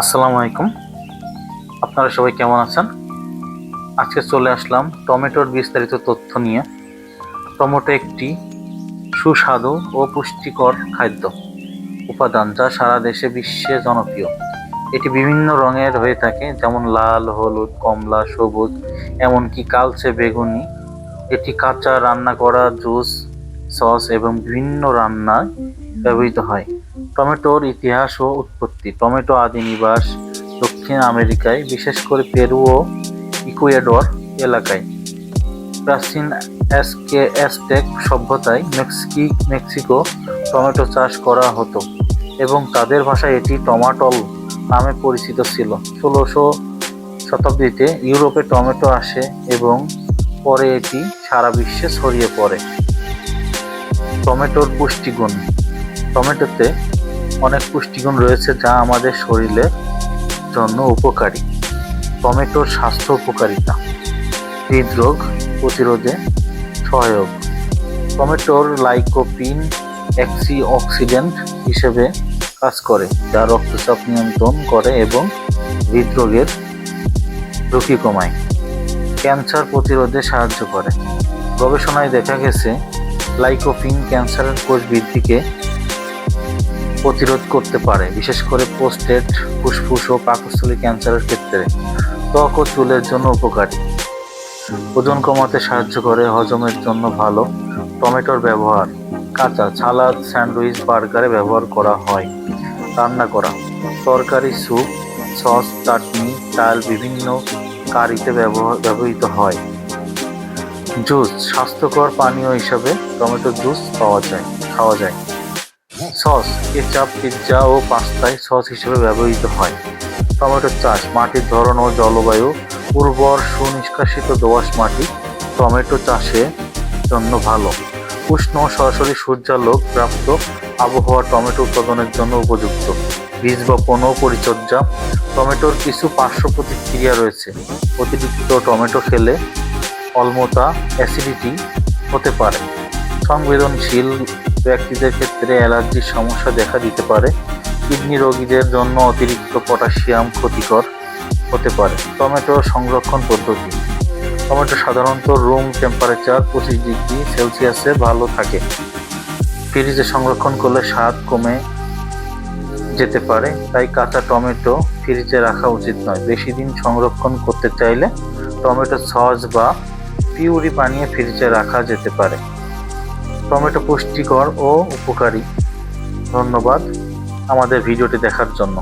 আসসালামু আলাইকুম। আপনারা সবাই কেমন আছেন? আজকে চলে আসলাম টমেটোর বিস্তারিত তথ্য নিয়ে। টমেটো একটি সুস্বাদু ও পুষ্টিকর খাদ্য উপাদান যা সারা দেশে বিশ্বে জনপ্রিয়। এটি বিভিন্ন রঙের হয়ে থাকে, যেমন লাল, হলুদ, কমলা, সবুজ, এমনকি কালচে বেগুনি। এটি কাঁচা রান্না করা জুস, সস এবং বিভিন্ন রান্নায় ব্যবহৃত হয়। টমেটোর ইতিহাস ও উৎপত্তি। টমেটো আদি নিবাস দক্ষিণ আমেরিকায়, বিশেষ করে পেরু ও ইকুয়েডর এলাকায়। প্রাচীন এসকে অ্যাজটেক সভ্যতায় মেক্সিকি, মেক্সিকো টমেটো চাষ করা হতো এবং তাদের ভাষায় এটি টমাটল নামে পরিচিত ছিল। ষোলোশো শতাব্দীতে ইউরোপে টমেটো আসে এবং পরে এটি সারা বিশ্বে ছড়িয়ে পড়ে। টমেটোর পুষ্টিগুণ। টমেটোতে অনেক পুষ্টিগুণ রয়েছে যা আমাদের শরীরের জন্য উপকারী। টমেটোর স্বাস্থ্য উপকারিতা। হৃদরোগ প্রতিরোধে সহায়ক। টমেটোর লাইকোপিন অ্যাক্সি অক্সিডেন্ট হিসেবে কাজ করে, যা রক্তচাপ নিয়ন্ত্রণ করে এবং হৃদরোগের ঝুঁকি কমায়। ক্যান্সার প্রতিরোধে সাহায্য করে। গবেষণায় দেখা গেছে, লাইকোপিন ক্যান্সারের কোষ বৃদ্ধিকে প্রতিরোধ করতে পারে, বিশেষ করে পোস্টেট ফুসফুস ও পাকস্থলী ক্যান্সারের ক্ষেত্রে। ত্বক ও চুলের জন্য উপকারী। ওজন কমাতে সাহায্য করে, হজমের জন্য ভালো। টমেটোর ব্যবহার। কাঁচা সালাদ, স্যান্ডউইচ, বার্গারে ব্যবহার করা হয়। রান্না করা। তরকারি, স্যুপ, সস, চাটনি, ডাল বিভিন্ন কারিতে ব্যবহার ব্যবহৃত হয়। জুস, স্বাস্থ্যকর পানীয় হিসাবে টমেটো জুস পাওয়া যায়, খাওয়া যায়। সস, কেচাপ পিৎজা ও পাস্তায় সস হিসেবে ব্যবহৃত হয়। টমেটো চাষ, মাটির ধরন ও জলবায়ু, উর্বর সুনিষ্কাশিত দোআঁশ মাটি টমেটো চাষের জন্য ভালো। উষ্ণ সরাসরি সূর্যালোক প্রাপ্ত আবহাওয়া টমেটো উৎপাদনের জন্য উপযুক্ত। বীজ বপন ও পরিচর্যা, টমেটোর কিছু পার্শ্ব প্রতিক্রিয়া রয়েছে। অতিরিক্ত টমেটো খেলে অলমতা অ্যাসিডিটি হতে পারে। সংবেদনশীল ব্যক্তিদের ক্ষেত্রে অ্যালার্জির সমস্যা দেখা দিতে পারে। কিডনি রোগীদের জন্য অতিরিক্ত পটাশিয়াম ক্ষতিকর হতে পারে। টমেটো সংরক্ষণ পদ্ধতি। টমেটো সাধারণত রুম টেম্পারেচার পঁচিশ ডিগ্রি সেলসিয়াসে ভালো থাকে। ফ্রিজে সংরক্ষণ করলে স্বাদ কমে যেতে পারে। তাই কাঁচা টমেটো ফ্রিজে রাখা উচিত নয়। বেশি দিন সংরক্ষণ করতে চাইলে টমেটো সস বা পিউরি বানিয়ে ফ্রিজে রাখা যেতে পারে। টমেটো পুষ্টিকর ও উপকারী। ধন্যবাদ আমাদের ভিডিওটি দেখার জন্য।